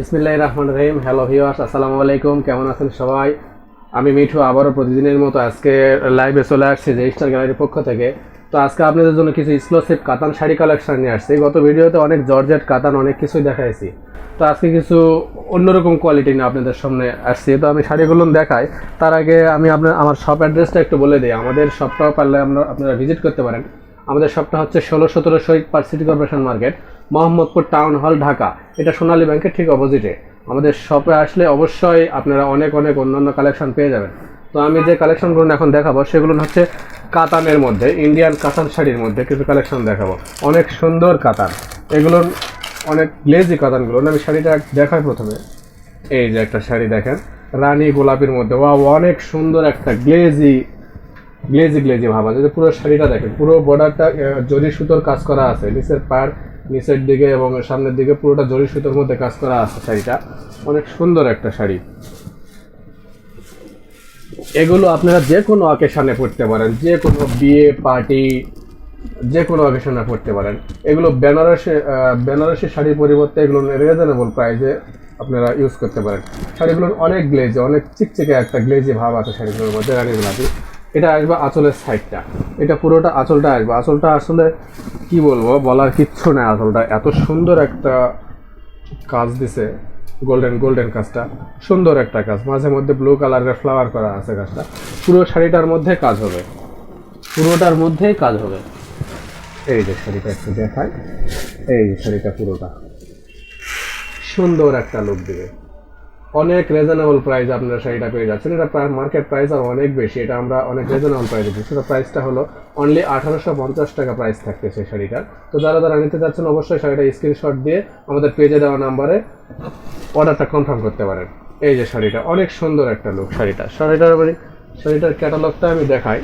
বিসমিল্লাহ রহমান রহিম। Hello viewers আসসালামু আলাইকুম। কেমন আছেন সবাই? আমি মিঠু, আবারও প্রতিদিনের মতো আজকে লাইভে চলে আসছি যে স্টার গ্যালারির পক্ষ থেকে। তো আজকে আপনাদের জন্য কিছু এক্সক্লুসিভ কাতান শাড়ি কালেকশন নিয়ে আসছি। গত ভিডিওতে অনেক জর্জেট কাতান, অনেক কিছুই দেখাইছি। তো আজকে কিছু অন্যরকম কোয়ালিটি নিয়ে আপনাদের সামনে আসছি। তো আমি শাড়িগুলো দেখাই। তার আগে আমি আপনার আমার শপ অ্যাড্রেসটা একটু বলে দিই। আমাদের শপটাও পারলে আপনারা ভিজিট করতে পারেন। আমাদের শপটা হচ্ছে ষোলো সতেরো Shahid park city corporation market, Mohammadpur town hall, Dhaka. এটা সোনালী ব্যাংকের ঠিক অপোজিটে আমাদের শপে আসলে অবশ্যই আপনারা অনেক অনেক অন্যান্য কালেকশন পেয়ে যাবেন। তো আমি যে কালেকশনগুলো এখন দেখাবো, সেগুলো হচ্ছে কাতানের মধ্যে ইন্ডিয়ান কাতান শাড়ির মধ্যে কিছু কালেকশন দেখাবো। অনেক সুন্দর কাতান। এগুলো অনেক গ্লেজি কাতানগুলো। আমি শাড়িটা দেখাই প্রথমে। এই যে একটা শাড়ি দেখেন, রানী গোলাপির মধ্যে। ওয়া অনেক সুন্দর একটা গ্লেজি গ্লেজি গ্লেজি ভাব আছে। পুরো শাড়িটা দেখেন, পুরো বর্ডারটা জরি সুতোর কাজ করা আছে। নিচের পার নিচের দিকে এবং সামনের দিকে পুরোটা জরি সুতোর মধ্যে কাজ করা আছে শাড়িটা। অনেক সুন্দর একটা শাড়ি। এগুলো আপনারা যে কোনো অকেশনে পড়তে পারেন। যে কোনো বিয়ে পার্টি যে কোনো অকেশনে পড়তে পারেন। এগুলো বেনারসি বেনারসি শাড়ির পরিবর্তে এগুলো রিজনেবল প্রাইসে আপনারা ইউজ করতে পারেন। শাড়িগুলোর অনেক গ্লেজে অনেক চিকচিকে একটা গ্লেজি ভাব আছে শাড়িগুলোর মধ্যে, রানী গোলাপি। এটা আসবে আঁচলের সাইডটা। এটা পুরোটা আঁচলটা আসবে। আঁচলটা আসলে কি বলব? বলার কিচ্ছু নেই আঁচলটা। এত সুন্দর একটা কাজ দিছে গোল্ডেন গোল্ডেন কাজটা। সুন্দর একটা কাজ। মাঝে মধ্যে ব্লু কালারের ফ্লাওয়ার করা আছে কাজটা। পুরো শাড়িটার মধ্যে কাজ হবে। পুরোটার মধ্যেই কাজ হবে। এই যে শাড়িটা একটু দেখাই। এই শাড়িটা পুরোটা। সুন্দর একটা লুক দিবে। অনেক রিজনেবল প্রাইস আপনারা শাড়িটা পেয়ে যাচ্ছেন। এটা মার্কেট প্রাইস আর অনেক বেশি। এটা আমরা অনেক রিজনেবল প্রাইসে দিচ্ছি। সেটা প্রাইসটা হলো অনলি আঠারোশো পঞ্চাশ টাকা প্রাইস থাকবে সেই শাড়িটার। তো যারা যারা নিতে যাচ্ছেন অবশ্যই শাড়িটা স্ক্রিনশট দিয়ে আমাদের পেজে দেওয়া নাম্বারে অর্ডারটা কনফার্ম করতে পারেন। এই যে শাড়িটা, অনেক সুন্দর একটা লুক শাড়িটা। শাড়িটার শাড়িটার ক্যাটালগটা আমি দেখাই।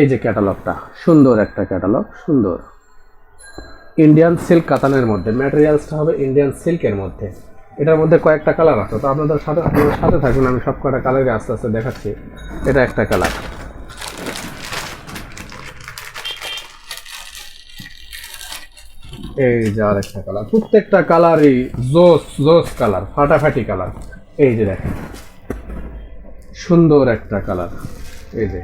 এই যে ক্যাটালগটা সুন্দর একটা ক্যাটালগ সুন্দর। ইন্ডিয়ান সিল্ক কাতানের মধ্যে। ম্যাটেরিয়ালসটা হবে ইন্ডিয়ান সিল্কের মধ্যে। এটার মধ্যে কয়েকটা কালার আছে। তো আপনাদের সাথে আপনাদের সাথে থাকুন, আমি সব কটা কালারে আস্তে আস্তে দেখাচ্ছি। এটা একটা কালার এই যে আর একটা কালার প্রত্যেকটা কালারই জোস জোস কালার ফাটাফাটি কালার এই যে দেখেন। সুন্দর একটা কালার এই যে।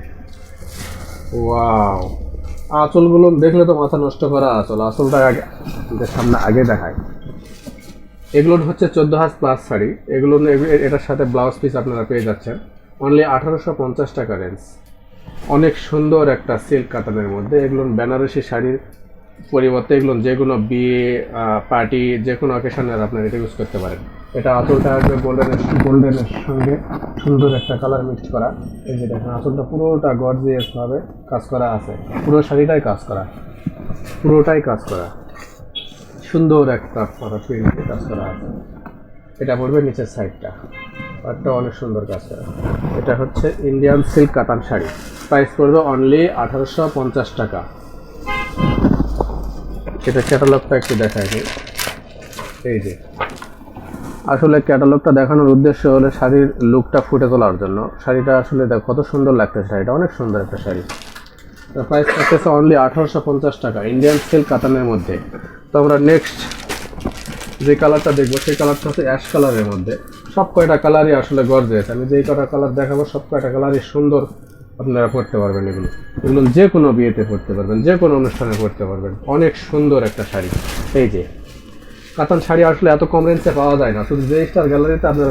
ওয়াও আঁচলগুলো দেখলে তো মাথা নষ্ট করা আঁচল। আঁচলটা আগে সামনে আগে দেখায়। এগুলো হচ্ছে চোদ্দ হাজ প্লাস শাড়ি। এগুলো এটার সাথে ব্লাউজ পিস আপনারা পেয়ে যাচ্ছেন। অনলি আঠারোশো পঞ্চাশ টাকা রেঞ্জ অনেক সুন্দর একটা সিল্ক কাতানের মধ্যে। এগুলো বেনারসি শাড়ির পরিবর্তে এগুলো যে কোনো বিয়ে পার্টি যে কোনো অকেশনের আপনারা এটা ইউজ করতে পারেন। এটা আঁচলটা আসবে গোল্ডেনের গোল্ডেনের সঙ্গে সুন্দর একটা কালার মিক্স করা। এই যে দেখেন, আঁচলটা পুরোটা গর্জিয়াস ভাবে কাজ করা আছে। পুরো শাড়িটাই কাজ করা। পুরোটাই কাজ করা। সুন্দর একটা ফটো প্রিন্টে কাজ করা আছে। এটা পড়বে নিচের সাইডটা একটা অনেক সুন্দর কাজ করা। এটা হচ্ছে ইন্ডিয়ান সিল্ক কাতান শাড়ি। প্রাইস পড়বে অনলি আঠারোশো পঞ্চাশ টাকা। এটা ক্যাটালগটা একটু দিই। এই যে আসলে ক্যাটালগটা দেখানোর উদ্দেশ্য হলো শাড়ির লুকটা ফুটে তোলার জন্য। শাড়িটা আসলে দেখ, কত সুন্দর লাগতেছে শাড়িটা, অনেক সুন্দর একটা শাড়ি। প্রাইস থাকতেছে অনলি আঠারোশো পঞ্চাশ টাকা ইন্ডিয়ান সিল্ক কাতানের মধ্যে। তো আমরা নেক্সট যে কালারটা দেখব, সেই কালারটা হচ্ছে অ্যাশ কালারের মধ্যে। সব কয়টা কালারই আসলে গর্জেস আমি যেই কটা কালার দেখাবো, সব কয়টা কালারই সুন্দর আপনারা পড়তে পারবেন এগুলো। এগুলো যে কোনো বিয়েতে পড়তে পারবেন, যে কোনো অনুষ্ঠানে পড়তে পারবেন। অনেক সুন্দর একটা শাড়ি। এই যে কাতান শাড়ি আসলে এত কম রেঞ্জে পাওয়া যায় না। শুধু যে স্টার গ্যালারিতে আপনারা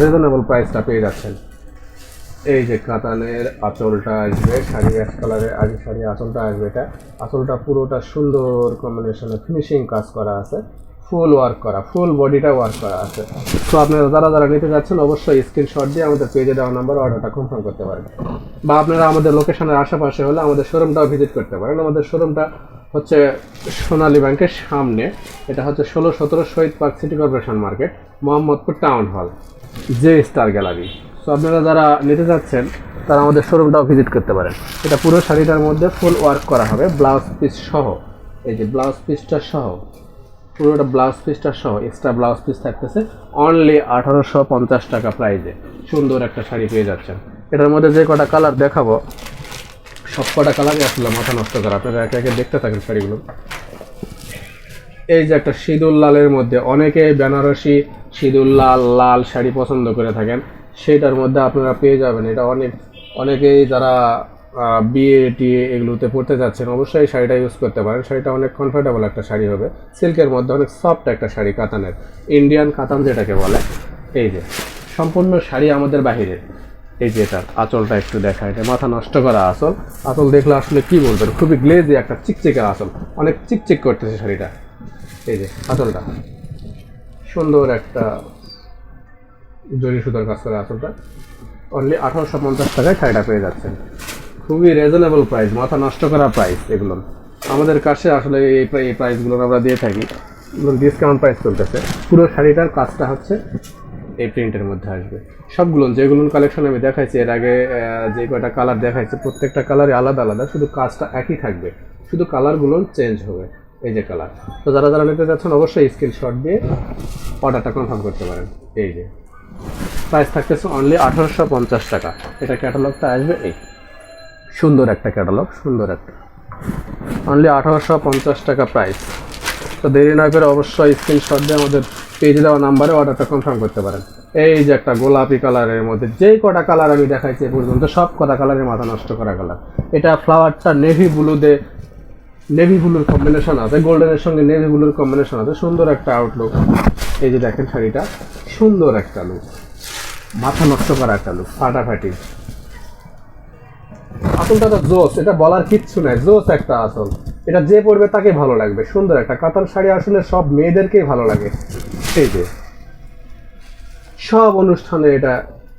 রিজনেবল প্রাইসটা পেয়ে যাচ্ছেন। এই যে কাতানের আঁচলটা আসবে, শাড়ি অ্যাশ কালারের আগে শাড়ি আঁচলটা আসবে এটা। আঁচলটা পুরোটা সুন্দর কম্বিনেশনে ফিনিশিং কাজ করা আছে। ফুল ওয়ার্ক করা ফুল বডিটা ওয়ার্ক করা আছে। তো আপনারা যারা যারা নিতে যাচ্ছেন, অবশ্যই স্ক্রিনশট দিয়ে আমাদের পেজে দেওয়া নাম্বার অর্ডারটা কনফার্ম করতে পারেন বা আপনারা আমাদের লোকেশনের আশেপাশে হলে আমাদের শোরুমটাও ভিজিট করতে পারেন। আমাদের শোরুমটা হচ্ছে সোনালী ব্যাংকের সামনে। এটা হচ্ছে ষোলো সতেরো Shahid park city corporation market, Mohammadpur town hall J star gallery. তো আপনারা যারা নিতে যাচ্ছেন, তারা আমাদের শোরুমটাও ভিজিট করতে পারেন। এটা পুরো শাড়িটার মধ্যে ফুল ওয়ার্ক করা হবে, ব্লাউজ পিস সহ। এই যে ব্লাউজ পিসটা সহ, পুরোটা ব্লাউজ পিসটা সহ এক্সট্রা ব্লাউজ পিস থাকতেছে। অনলি আঠারোশো পঞ্চাশ টাকা প্রাইজে সুন্দর একটা শাড়ি পেয়ে যাচ্ছেন। এটার মধ্যে যে কটা কালার দেখাবো সব কটা কালারই আসলে মাথা নষ্ট করা। আপনারা একে একে দেখতে থাকেন শাড়িগুলো। এই যে একটা সিঁদুর লালের মধ্যে অনেকে বেনারসি সিঁদুর লাল লাল শাড়ি পছন্দ করে থাকেন। সেটার মধ্যে আপনারা পেয়ে যাবেন। এটা অনেক, অনেকেই যারা বিয়ে টিয়ে এগুলোতে পড়তে যাচ্ছেন, অবশ্যই শাড়িটা ইউজ করতে পারেন। শাড়িটা অনেক কমফোর্টেবল একটা শাড়ি হবে। সিল্কের মধ্যে অনেক সফট একটা শাড়ি, কাতানের। ইন্ডিয়ান কাতান যেটাকে বলে। এই যে, সম্পূর্ণ শাড়ি আমাদের বাহিরের এই যে এটার আঁচলটা একটু দেখা, এটা মাথা নষ্ট করা আঁচল। আঁচল দেখলে আসলে কি বলবেন? খুবই গ্লেজি একটা চিকচিকের আঁচল। অনেক চিকচিক করতেছে শাড়িটা। এই যে আঁচলটা। সুন্দর একটা জরি সুতোর কাজ করা আঁচলটা। অনলি আঠারোশো পঞ্চাশ টাকায় শাড়িটা পেয়ে যাচ্ছেন। খুবই রিজনেবল প্রাইস মাথা নষ্ট করা প্রাইস এগুলো। আমাদের কাছে আসলে এই এই প্রাইসগুলো আমরা দিয়ে থাকি। ডিসকাউন্ট প্রাইস চলতেছে। পুরো শাড়িটার কাজটা হচ্ছে এই প্রিন্টের মধ্যে আসবে। সবগুলো, যেগুলো কালেকশন আমি দেখাইছি, এর আগে যে কয়টা কালার দেখাইছি, প্রত্যেকটা কালারই আলাদা আলাদা, শুধু কাজটা একই থাকবে। শুধু কালারগুলো চেঞ্জ হবে, এই যে কালার তো যারা যারা নিতে যাচ্ছেন, অবশ্যই স্ক্রিনশট দিয়ে অর্ডারটা কনফার্ম করতে পারেন। এই যে। প্রাইস থাকতেছে অনলি আঠারোশো পঞ্চাশ টাকা। এটা ক্যাটালগটা আসবে এই। সুন্দর একটা ক্যাটালগ সুন্দর একটা। অনলি আঠারোশো পঞ্চাশ টাকা প্রাইস তো দেরি না করে অবশ্যই স্ক্রিনশট দিয়ে আমাদের পেজে দেওয়া নাম্বারে অর্ডারটা কনফার্ম করতে পারেন। এই যে একটা গোলাপি কালারের মধ্যে যেই কটা কালার আমি দেখাইছি পর্যন্ত, সব কটা কালারের মাথা নষ্ট করা কালার এটা ফ্লাওয়ারটা নেভি ব্লুতে নেভি ব্লুর কম্বিনেশন আছে গোল্ডেনের সঙ্গে নেভি ব্লুর কম্বিনেশন আছে, সুন্দর একটা আউটলুক এই যে দেখেন শাড়িটা, সুন্দর একটা লুক মাথা নষ্ট করা একটা লুক ফাটাফাটি। আসলটা তো জোস, এটা বলার কিচ্ছু নাই, জোস একটা আসল। এটা যে পরবে তাকে ভালো লাগবে, সুন্দর একটা। কাতান শাড়ি আসলে সব মেয়েদেরকেই ভালো লাগে। এই যে। সব অনুষ্ঠানে এটা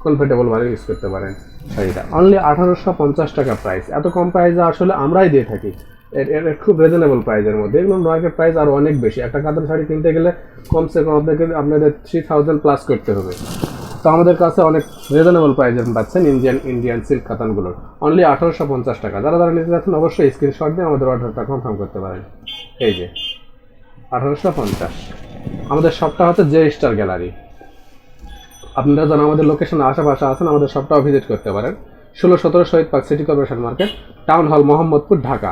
কমফোর্টেবল ভাবে ইউজ করতে পারেন শাড়িটা। অনলি আঠারোশো পঞ্চাশ টাকা প্রাইস এত কম প্রাইসে আসলে আমরাই দিয়ে থাকি। এর খুব রিজনেবল প্রাইসের মধ্যে। এগুলো মার্কেট প্রাইস আরও অনেক বেশি। একটা কাতান শাড়ি কিনতে গেলে কমসে কম আপনাকে, আপনাদের থ্রি থাউজেন্ড প্লাস করতে হবে। তো আমাদের কাছে অনেক রিজনেবল প্রাইসে পাচ্ছেন ইন্ডিয়ান ইন্ডিয়ান সিল্ক কাতানগুলোর অনলি আঠারোশো পঞ্চাশ টাকা। যারা যারা নিতে যাচ্ছেন অবশ্যই স্ক্রিনশট দিয়ে আমাদের অর্ডারটা কনফার্ম করতে পারেন। এই যে, আঠারোশো পঞ্চাশ। আমাদের শপটা হচ্ছে জে স্টার গ্যালারি। আপনারা যারা আমাদের লোকেশন আশেপাশে আছেন, আমাদের শপটাও ভিজিট করতে পারেন। ষোলো সতেরো Shahid park city corporation market, town hall Mohammadpur, Dhaka.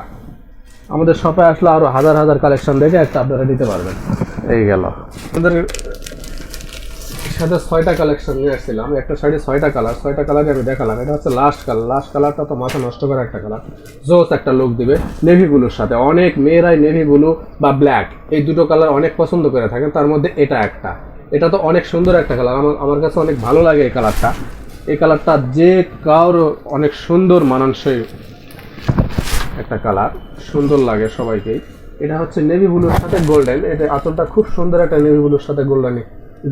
আমাদের শপে আসলে আরও হাজার হাজার কালেকশন দেখে একটা আপনারা নিতে পারবেন। এই গেল। আমাদের সাথে ছয়টা কালেকশন নিয়ে আসছিলাম। একটা শাড়ি ছয়টা কালার ছয়টা কালারে আমি দেখালাম, এটা হচ্ছে লাস্ট কালার লাস্ট কালারটা তো মাথা নষ্ট করা একটা কালার জোস একটা লুক দিবে। নেভি ব্লুর সাথে। অনেক মেয়েরাই নেভি ব্লু বা ব্ল্যাক এই দুটো কালার অনেক পছন্দ করে থাকেন তার মধ্যে এটা একটা। এটা তো অনেক সুন্দর একটা কালার আমার আমার কাছে অনেক ভালো লাগে এই কালারটা এই কালারটা যে কারও অনেক সুন্দর মানানসই একটা কালার সুন্দর লাগে সবাইকেই। এটা হচ্ছে নেভি ব্লুর সাথে গোল্ডেন এটা আঁচলটা খুব সুন্দর একটা নেভি ব্লুর সাথে গোল্ডেন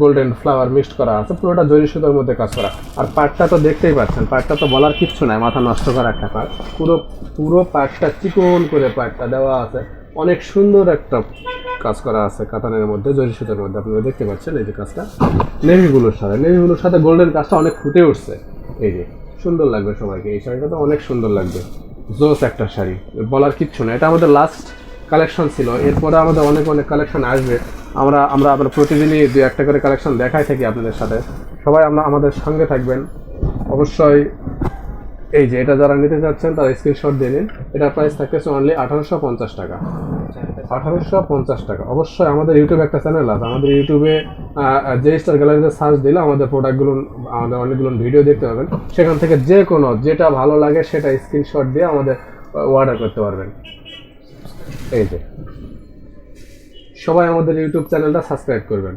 গোল্ডেন ফ্লাওয়ার মিক্সড করা আছে, পুরোটা জরি সুতোর মধ্যে কাজ করা। আর পাটটা তো দেখতেই পাচ্ছেন, পাটটা তো বলার কিচ্ছু নাই, মাথা নষ্ট করা একটা পাট। পুরো পুরো পাটটা চিকন করে পাটটা দেওয়া আছে। অনেক সুন্দর একটা কাজ করা আছে কাতানের মধ্যে, জরি সুতোর মধ্যে, আপনারা দেখতে পাচ্ছেন এই যে কাজটা। নেভি ব্লুর সাথে নেভি ব্লুর সাথে গোল্ডেন কাজটা অনেক ফুটে উঠছে। এই যে, সুন্দর লাগবে সবাইকে, এই শাড়িটা তো অনেক সুন্দর লাগবে। জোস একটা শাড়ি, বলার কিচ্ছু না এটা আমাদের লাস্ট কালেকশন ছিল। এরপরে আমাদের অনেক অনেক কালেকশন আসবে। আমরা আমরা আমরা প্রতিদিনই দু একটা করে কালেকশন দেখাই থাকি আপনাদের সাথে। সবাই আমরা, আমাদের সঙ্গে থাকবেন। অবশ্যই এই যে এটা যারা নিতে চাচ্ছেন, তারা স্ক্রিনশট দিয়ে নিন। এটার প্রাইস থাকতেছে অনলি আঠারোশো পঞ্চাশ টাকা। আঠারোশো পঞ্চাশ টাকা। অবশ্যই আমাদের ইউটিউবে একটা চ্যানেল আছে। আমাদের ইউটিউবে যে স্টার গ্যালারিতে সার্চ দিলে আমাদের প্রোডাক্টগুলো আমাদের অনেকগুলো ভিডিও দেখতে পাবেন। সেখান থেকে যে কোনো যেটা ভালো লাগে সেটা স্ক্রিনশট দিয়ে আমাদের অর্ডার করতে পারবেন। এই যে। সবাই আমাদের ইউটিউব চ্যানেলটা সাবস্ক্রাইব করবেন।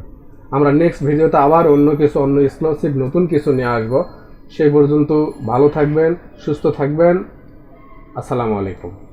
আমরা নেক্সট ভিডিওতে আবার অন্য কিছু, অন্য এক্সক্লুসিভ নতুন কিছু নিয়ে আসব। সেই পর্যন্ত ভালো থাকবেন, সুস্থ থাকবেন। আসসালামু আলাইকুম।